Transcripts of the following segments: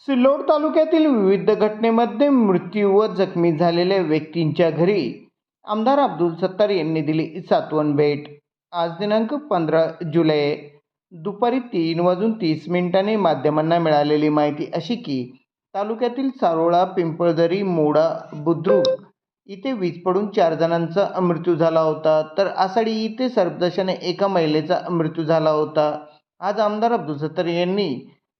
सिल्लोड तालुक्यातील विविध घटनेमध्ये मृत्यू व जखमी झालेल्या व्यक्तींच्या घरी आमदार अब्दुल सत्तार यांनी दिली सातवन भेट. आज दिनांक पंधरा जुलै दुपारी तीन वाजून तीस मिनिटांनी माध्यमांना मिळालेली माहिती अशी की तालुक्यातील सारोळा पिंपळदरी मोडा बुद्रुक इथे वीज पडून चार जणांचा मृत्यू झाला होता. तर आसाडी इथे सर्पदर्शने एका महिलेचा मृत्यू झाला होता. आज आमदार अब्दुल सत्तार यांनी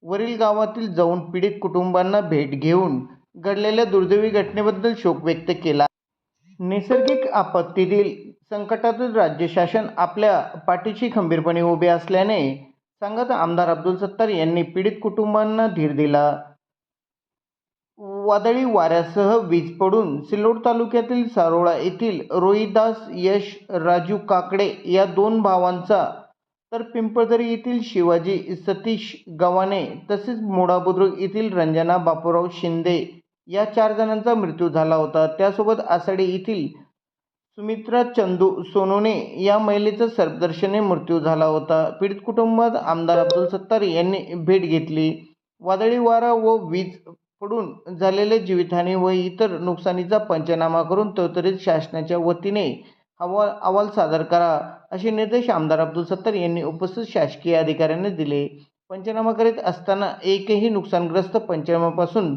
वरील गावातील जाऊन पीडित कुटुंबांना भेट घेऊन घडलेल्या दुर्दैवी घटनेबद्दल शोक व्यक्त केला. नैसर्गिक आपत्तीतील संकटातील राज्य शासन आपल्या पाठीशी खंबीरपणे उभे असल्याने सांगत आमदार अब्दुल सत्तार यांनी पीडित कुटुंबांना धीर दिला. वादळी वाऱ्यासह वीज पडून सिल्लोड तालुक्यातील सारोळा येथील रोहिदास यश राजू काकडे या दोन भावांचा तर पिंपळदरी येथील शिवाजी सतीश गव्हाणे तसेच मोडाबुद्रुक येथील रंजना बापूराव शिंदे या चार जणांचा मृत्यू झाला होता. त्यासोबत आसाडे येथील सुमित्रा चंदू सोनोने या महिलेचा सर्पदर्शने मृत्यू झाला होता. पीडित कुटुंबात आमदार अब्दुल सत्तार यांनी भेट घेतली. वादळी वारा व वीज पडून झालेले जीवितहानी व इतर नुकसानीचा पंचनामा करून त्वरित शासनाच्या वतीने अहवाल अहवाल सादर करा. असे निर्देश आमदार अब्दुल सत्तार यांनी उपस्थित शासकीय अधिकाऱ्यांना दिले. पंचनामा करीत असताना एकही नुकसानग्रस्त पंचनामापासून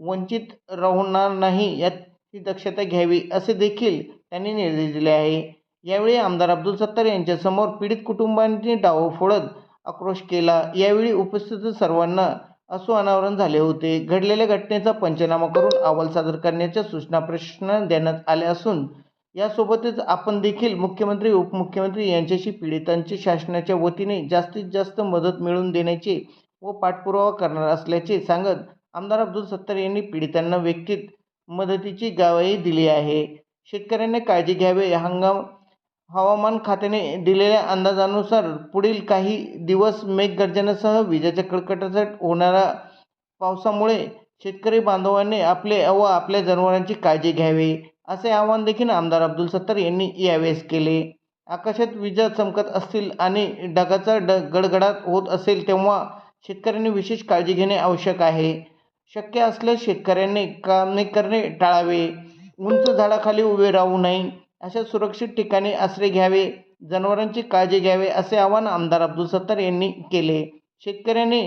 वंचित राहणार नाही याची दक्षता घ्यावी असे देखील त्यांनी निर्देश दिले आहे. यावेळी आमदार अब्दुल सत्तार यांच्यासमोर पीडित कुटुंबांनी डाव फोडत आक्रोश केला. यावेळी उपस्थित सर्वांना असो अनावरण झाले होते. घडलेल्या घटनेचा पंचनामा करून अहवाल सादर करण्याच्या सूचना प्रश्न देण्यात आल्या असून यासोबतच आपण देखील मुख्यमंत्री उपमुख्यमंत्री यांच्याशी पीडितांची शासनाच्या वतीने जास्तीत जास्त मदत मिळवून देण्याचे व पाठपुरावा करणार असल्याचे सांगत आमदार अब्दुल सत्तार यांनी पीडितांना व्यक्तीत मदतीची ग्वाही दिली आहे. शेतकऱ्यांनी काळजी घ्यावे हंगाम हवामान खात्याने दिलेल्या अंदाजानुसार पुढील काही दिवस मेघगर्जनेसह विजेच्या कडकडाटात होणाऱ्या पावसामुळे शेतकरी बांधवांनी आपले व आपल्या जनावरांची काळजी घ्यावी. असे आवाहन देखील आमदार अब्दुल सत्तार यांनी यावेळेस केले. आकाशात विजा चमकत असतील आणि ढगाचा ड गडगडाट होत असेल तेव्हा शेतकऱ्यांनी विशेष काळजी घेणे आवश्यक आहे. शक्य असल्यास शेतकऱ्यांनी कामे करणे टाळावे. उंच झाडाखाली उभे राहू नये. अशा सुरक्षित ठिकाणी आश्रय घ्यावे. जनावरांची काळजी घ्यावे असे आवाहन आमदार अब्दुल सत्तार यांनी केले. शेतकऱ्यांनी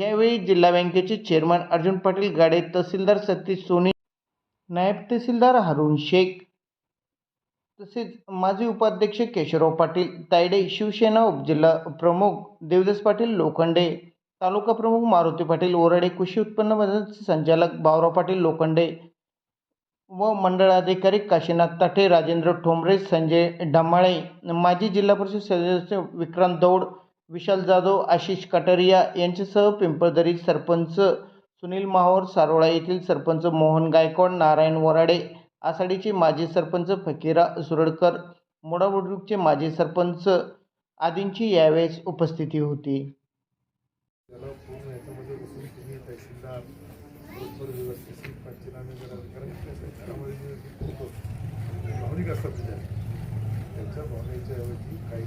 यावेळी जिल्हा बँकेचे चेअरमन अर्जुन पाटील गाडे तहसीलदार सतीश सोनी नायब तहसीलदार हारून शेख तसेच माजी उपाध्यक्ष केशवराव पाटील तायडे शिवसेना उपजिल्हा प्रमुख देवदास पाटील लोखंडे तालुका प्रमुख मारुती पाटील ओराडे कृषी उत्पन्न बाजार संचालक भाऊराव पाटील लोखंडे व मंडळाधिकारी काशीनाथ ताठे राजेंद्र ठोंबरे संजय ढमाळे माजी जिल्हा परिषद सदस्य विक्रांत दौड विशाल जाधव आशिष कटारिया यांच्यासह पिंपळदरी सरपंच सुनील माहोर सारोळा येथील सरपंच मोहन गायकवाड नारायण वराडे आसाडीचे माजी सरपंच फकीरा सुरडकर मोडा बुद्रुकचे माजी सरपंच आदींची यावेळेस उपस्थिती होती. भावनिक असतात त्या त्याच्या भावनेच्या ऐवजी काही